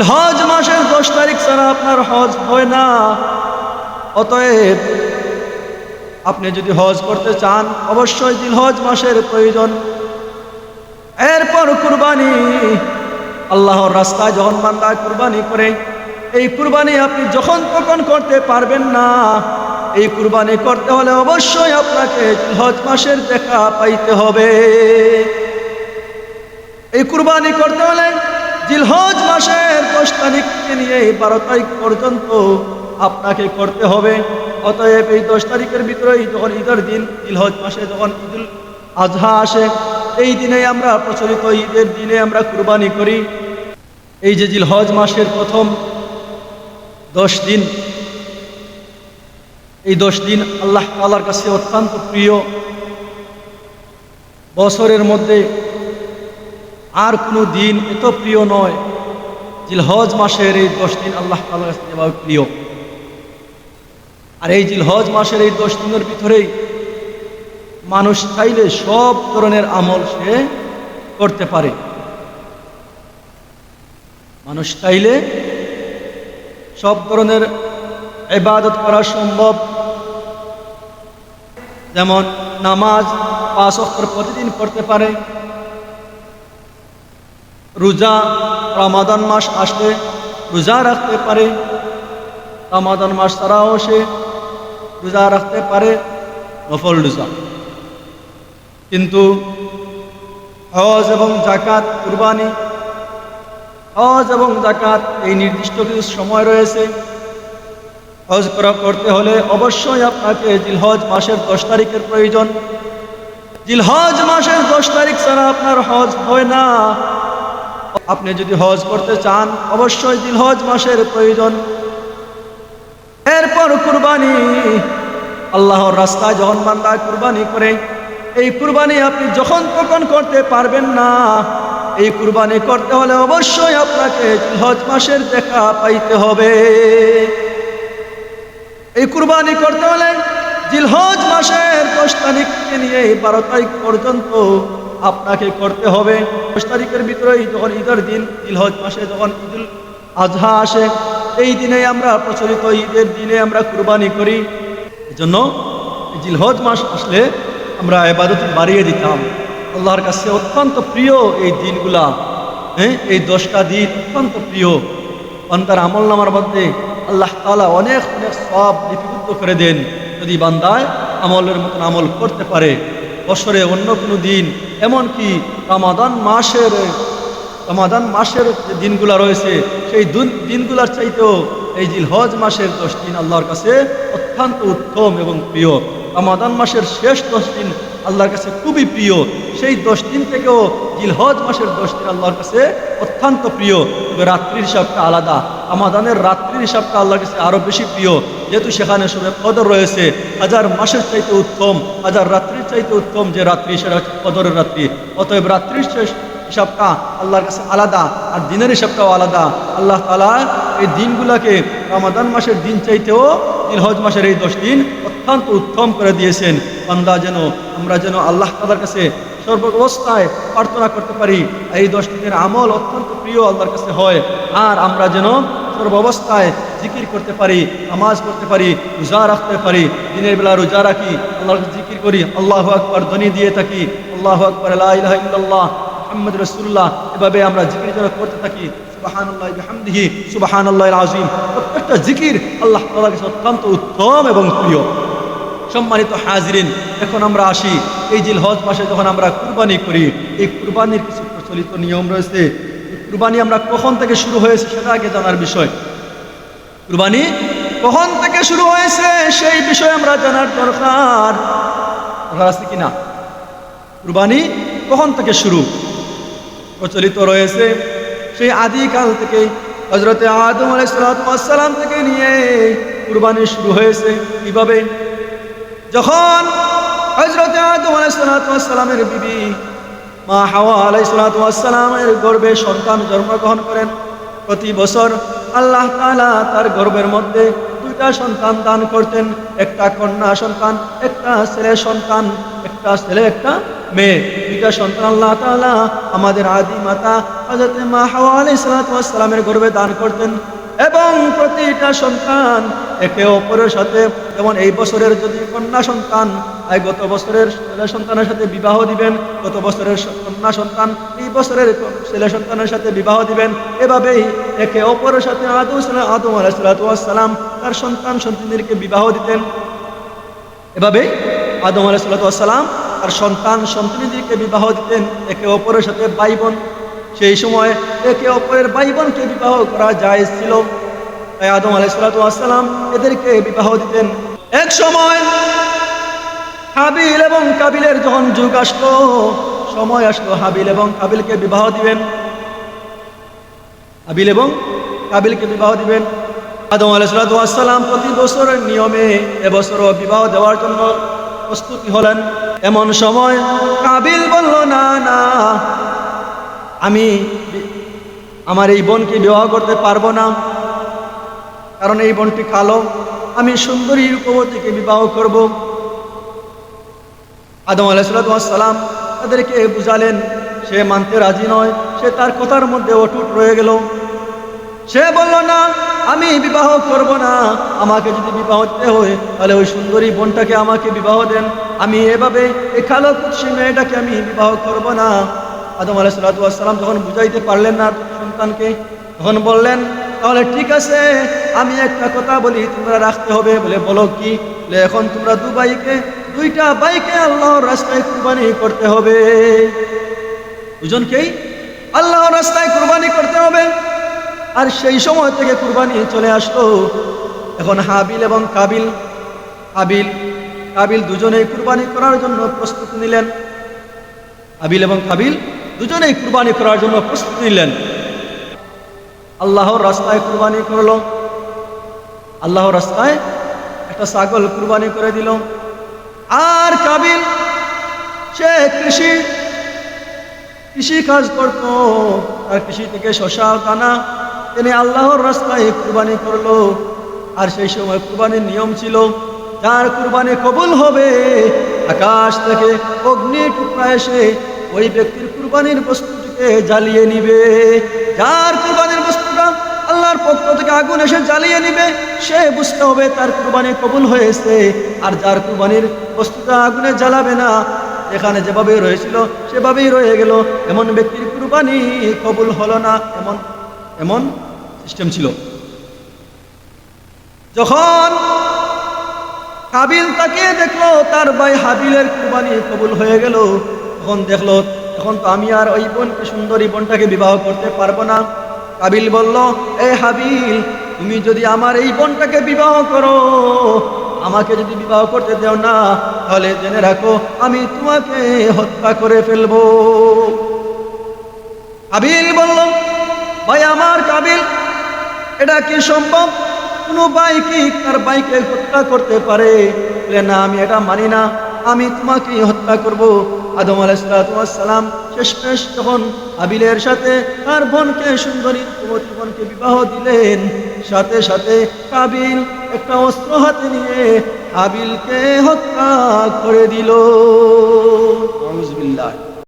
হজ মাসের দশ তারিখ ছাড়া আপনার হজ হয় না। অতএব আপনি যদি হজ করতে চান, অবশ্যই হজ মাসের প্রয়োজন। এরপর কুরবানি, আল্লাহর রাস্তায় যখন বান্দা কুরবানি করে, এই কুরবানি আপনি যখন তখন করতে পারবেন না। এই কুরবানি করতে হলে অবশ্যই আপনাকে হজ মাসের দেখা পাইতে হবে। এই কুরবানি করতে হলে জিলহজ মাসের দশ তারিখকে নিয়ে বারো তারিখ পর্যন্ত আপনাকে করতে হবে। অতএব এই দশ তারিখের ভিতরেই যখন ঈদের দিন, জিলহজ মাসে যখন ঈদুল আজহা আসে, এই দিনে আমরা প্রচলিত ঈদের দিনে আমরা কুরবানি করি। এই যে জিলহজ মাসের প্রথম দশ দিন, এই দশ দিন আল্লাহ তালার কাছে অত্যন্ত প্রিয়। বছরের মধ্যে আর কোনো দিন এত প্রিয় নয়। জিলহজ মাসের এই দশ দিন আল্লাহ তালার কাছে যেভাবে প্রিয়। আর এই জিলহজ মাসের এই দশ দিনের ভিতরেই মানুষ চাইলে সব ধরনের আমল সে করতে পারে। মানুষ চাইলে সব ধরনের ইবাদত করা সম্ভব। যেমন নামাজ পাঁচ অক্ষর প্রতিদিন পড়তে পারে। রোজা রমাদান মাস আসলে রোজা রাখতে পারে, রমাদান মাস ছাড়াও সে রোজা রাখতে পারে নফল রোজা। কিন্তু হজ এবং জাকাত কুরবানি, হজ এবং জাকাত এই নির্দিষ্ট কিছু সময় রয়েছে। হজ করা করতে হলে অবশ্যই আপনাকে জিলহজ মাসের দশ তারিখের প্রয়োজন। জিলহজ মাসের দশ তারিখ ছাড়া আপনার হজ হয় না। আপনি যদি হজ করতে চান, অবশ্যই জিলহজ মাসের প্রয়োজন। এরপর কুরবানি। আল্লাহর রাস্তায় যখন বান্দা কুরবানি করে, এই কুরবানি আপনি যখন তখন করতে পারবেন না, এই কুরবানি করতে হলে অবশ্যই আপনাকে হজ মাসের দেখা পাইতে হবে। এই কুরবানি করতে হলে জিলহজ মাসের দশ তারিখকে নিয়ে বারো তারিখ পর্যন্ত আপনাকে করতে হবে। দশ তারিখের ভিতরে যখন ঈদের দিন জিলহজ মাসে যখন ঈদুল আজহা আসে, এই দিনে আমরা প্রচলিত ঈদের দিনে আমরা কুরবানি করি। এজন্য জিলহজ মাস আসলে আমরা এবাদত বাড়িয়ে দিতাম। আল্লাহর কাছে অত্যন্ত প্রিয় এই দিনগুলা। হ্যাঁ এই দশটা দিন অত্যন্ত প্রিয়। বান্দার আমল নামার মধ্যে আল্লাহ তালা অনেক অনেক সব লিপিবদ্ধ করে দেন। যদি বান্দায় আমলের মতন আমল করতে পারে বছরে অন্য কোনো দিন, এমনকি রামাদান মাসের রামাদান মাসের যে দিনগুলা রয়েছে, সেই দিন- দিনগুলার চাইতেও এই জিলহজ মাসের দশ দিন আল্লাহর কাছে অত্যন্ত উত্তম এবং প্রিয়। রামাদান মাসের শেষ দশ দিন আল্লাহর কাছে খুবই প্রিয়। সেই দশ দিন থেকেও জিলহজ মাসের দশ দিন আল্লাহর কাছে অত্যন্ত প্রিয়। তবে রাত্রির হিসাবটা আলাদা। আমাদানের রাত্রির হিসাবটা আল্লাহর কাছে আরও বেশি প্রিয়। যেহেতু সেখানে সবে কদর রয়েছে, হাজার মাসের চাইতে উত্তম, হাজার রাত্রির চাইতে উত্তম যে রাত্রি, সেটা হচ্ছে কদরের রাত্রি। অতএব রাত্রির হিসাবটা আল্লাহর কাছে আলাদা আর দিনের হিসাবটাও আলাদা। আল্লাহ তালা এই দিনগুলাকে রমাদান মাসের দিন চাইতেও দিলহজ মাসের এই দশ দিন অত্যন্ত উত্তম করে দিয়েছেন। বান্দা যেন, আমরা যেন আল্লাহ তালার কাছে সর্ব অবস্থায় প্রার্থনা করতে পারি। এই দশ দিনের আমল অত্যন্ত প্রিয় আল্লাহর কাছে হয়। আর আমরা যেন সর্ব অবস্থায় জিকির করতে পারি, নামাজ করতে পারি, রোজা রাখতে পারি, দিনের বেলা রোজা রাখি, আল্লাহর জিকির করি, আল্লাহ আকবর ধ্বনি দিয়ে থাকি, আল্লাহ আকবর আল্লাহ মোহাম্মদ রসুল্লাহ এভাবে আমরা জিকির যেন করতে থাকি, সুবাহানুল্লাহ বিহামদিহি সুবাহানুল্লাহ আজিম প্রত্যেকটা জিকির আল্লাহ তাআলার কাছে অত্যন্ত উত্তম এবং প্রিয়। সম্মানিত হাজরিন, এখন আমরা আসি এই জিল হজ মাসে যখন আমরা কুরবানি করি, এই কুরবানির কিছু প্রচলিত নিয়ম রয়েছে। কুরবানি আমরা কখন থেকে শুরু হয়েছে সেটা আগে জানার বিষয়। কুরবানি কখন থেকে শুরু হয়েছে সেই বিষয়ে আমরা জানার দরকার। দরকার আছে কিনা? কুরবানি কখন থেকে শুরু প্রচলিত রয়েছে? সেই আদিকাল থেকে হজরতে আদম আলাইসালাম থেকে নিয়ে কুরবানি শুরু হয়েছে। কীভাবে? যখন হজরতে আদম আলাইসালামের বিবি মা হাওয়া আলাইসালামের গর্ভে সন্তান জন্মগ্রহণ করেন, প্রতি বছর আল্লাহ তাআলা তার গর্বের মধ্যে দুইটা সন্তান দান করতেন, একটা কন্যা সন্তান, একটা ছেলে সন্তান, একটা ছেলে, একটা মেয়ে। দুইটা সন্তান আল্লাহ তাআলা আমাদের আদি মাতা হযরত মা হাওয়া আলাইহিস সালামের গর্ভে দান করতেন। এবং প্রতিটা সন্তান একে অপরের সাথে, যেমন এই বছরের যদি কন্যা সন্তান গত বছরের ছেলে সন্তানের সাথে বিবাহ দিবেন, গত বছরের কন্যা সন্তান, এই বছরের ছেলে সন্তানের সাথে বিবাহ দিবেন, এভাবেই একে অপরের সাথে আদম সালাম আদম আলাইসালাম তার সন্তান সন্তানদেরকে বিবাহ দিতেন। এভাবেই আদম আলাইসালাম তার সন্তান সন্তানীদেরকে বিবাহ দিতেন, একে অপরের সাথে ভাই বোন সেই সময় একে অপরের ভাই বোনকে বিবাহ করা যায় ছিল। তাই আদম আলাইসালাম এদেরকে বিবাহ দিতেন। এক সময় হাবিল এবং কাবিলের যখন যুগ আসলো, সময় আসলো, হাবিল এবং কাবিলকে বিবাহ দিবেন। হাবিল এবং কাবিলকে বিবাহ দিবেন। আদম আলাইসালাম প্রতি বছরের নিয়মে এবছরও বিবাহ দেওয়ার জন্য প্রস্তুতি হলেন। এমন সময় কাবিল বলল, না না আমি আমার এই বোনকে বিবাহ করতে পারব না। কারণ এই বোনটি কালো। আমি সুন্দরী রূপবতীকে বিবাহ করব। আদম আলাইসালাম তাদেরকে বুঝালেন, সে মানতে রাজি নয়, সে তার কথার মধ্যে অটুট রয়ে গেল। সে বলল, না, আমি বিবাহ করব না। আমাকে যদি বিবাহ দিতে হয়, তাহলে ওই সুন্দরী বোনটাকে আমাকে বিবাহ দেন। আমি এভাবে এই কালো কুৎসি মেয়েটাকে আমি বিবাহ করব না। আদম আলাইসালাম যখন বুঝাইতে পারলেন না সন্তানকে, তখন বললেন, তাহলে ঠিক আছে, আমি একটা কথা বলি, তোমরা রাখতে হবে। বলে, বলো কি? এখন তোমরা দু বাইকে দুইটা বাইকে আল্লাহর রাস্তায় কুরবানি করতে হবে। দুজনকেই আল্লাহর রাস্তায় কুরবানি করতে হবে। আর সেই সময় থেকে কুরবানি চলে আসলো। এখন হাবিল এবং কাবিল, হাবিল, কাবিল দুজনেই কুরবানি করার জন্য প্রস্তুতি নিলেন। হাবিল এবং কাবিল দুজনেই কুরবানি করার জন্য প্রস্তুতি নিলেন। আল্লাহর রাস্তায় কুরবানি করল। আল্লাহর রাস্তায় একটা ছাগল কুরবানি করে দিল। আর কাবিল, সে কৃষি কৃষি কাজ করত। আর কৃষি থেকে শশা দানা তিনি আল্লাহর রাস্তায় কুরবানি করল। আর সেই সময় কুরবানির নিয়ম ছিল, যার কুরবানি কবুল হবে, আকাশ থেকে অগ্নি টুকরা এসে ওই ব্যক্তির কুরবানির বস্তুটিকে জ্বালিয়ে নিবে। যার কুরবানির বস্তুটা আল্লাহর পক্ষ থেকে আগুন এসে জ্বালিয়ে নিবে, সে বুঝতে হবে তার কুরবানি কবুল হয়েছে। আর যার কুরবানির বস্তুটা আগুনে জ্বালাবে না এখানে যেভাবে রয়েছিল সেভাবেই রয়ে গেল। এমন ব্যক্তির কুরবানি কবুল হলো না, এমন এমন সিস্টেম ছিল। যখন কাবিল তাকে দেখল, তার ভাই হাবিলের কুরবানি কবুল হয়ে গেল, তখন দেখল তখন তো আমি আর ওই বোনকে, সুন্দরী বোনটাকে বিবাহ করতে পারব না। কাবিল বলল, এ হাবিল, তুমি যদি আমার এই বোনটাকে বিবাহ করো, আমাকে যদি বিবাহ করতে দেও না, তাহলে জেনে রাখো, আমি তোমাকে হত্যা করে ফেলব। কাবিল বলল, ভাই আমার কাবিল, এটা কি সম্ভব? কোনো ভাই কি তার বাইকে হত্যা করতে পারে। না, আমি এটা মানি না। আমি তোমাকে হত্যা করব। আদম আলাইসালাম শেষমেশ যখন আবিলের সাথে তার বোনকে, সুন্দরী বোনকে বিবাহ দিলেন, সাথে সাথে কাবিল একটা অস্ত্র হাতে নিয়ে আবিলকে হত্যা করে দিল। আউযুবিল্লাহ